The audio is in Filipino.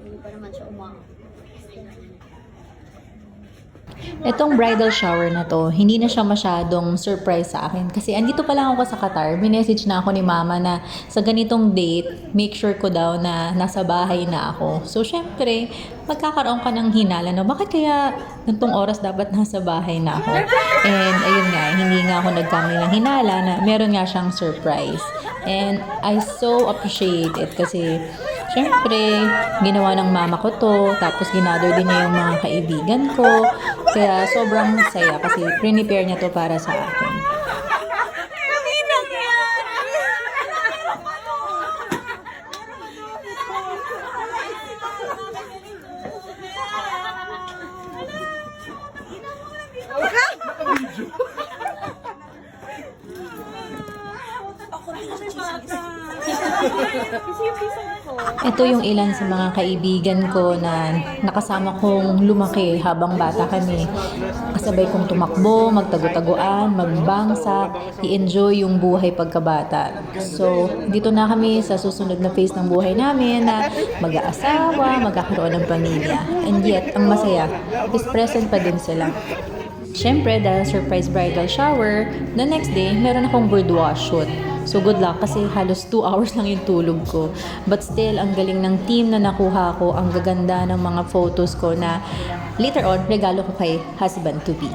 Hindi pa naman siya umaka. Itong bridal shower na to, hindi na siya masyadong surprise sa akin. Kasi andito pa lang ako sa Qatar, minessage na ako ni mama na sa ganitong date, make sure ko daw na nasa bahay na ako. So, syempre, magkakaroon ka ng hinala na bakit kaya gantong oras dapat nasa bahay na ako? And ayun nga, hindi nga ako nagkamali ng hinala na meron nga siyang surprise. And I so appreciate it kasi Siyempre, ginawa ng mama ko to, tapos ginather din niya yung mga kaibigan ko. Kaya sobrang saya kasi prepare niya to para sa akin. Ito yung ilan sa mga kaibigan ko na nakasama kong lumaki habang bata kami. Kasabay kong tumakbo, magtago-taguan, magbangsak, i-enjoy yung buhay pagkabata. So, dito na kami sa susunod na phase ng buhay namin na mag-aasawa, magkakaroon ng pamilya. And yet, ang masaya is present pa din sila. Siyempre, dahil surprise bridal shower, the next day, meron akong boudoir shoot. So good luck kasi halos 2 hours lang yung tulog ko. But still, ang galing ng team na nakuha ko, ang gaganda ng mga photos ko na later on, regalo ko kay husband to be.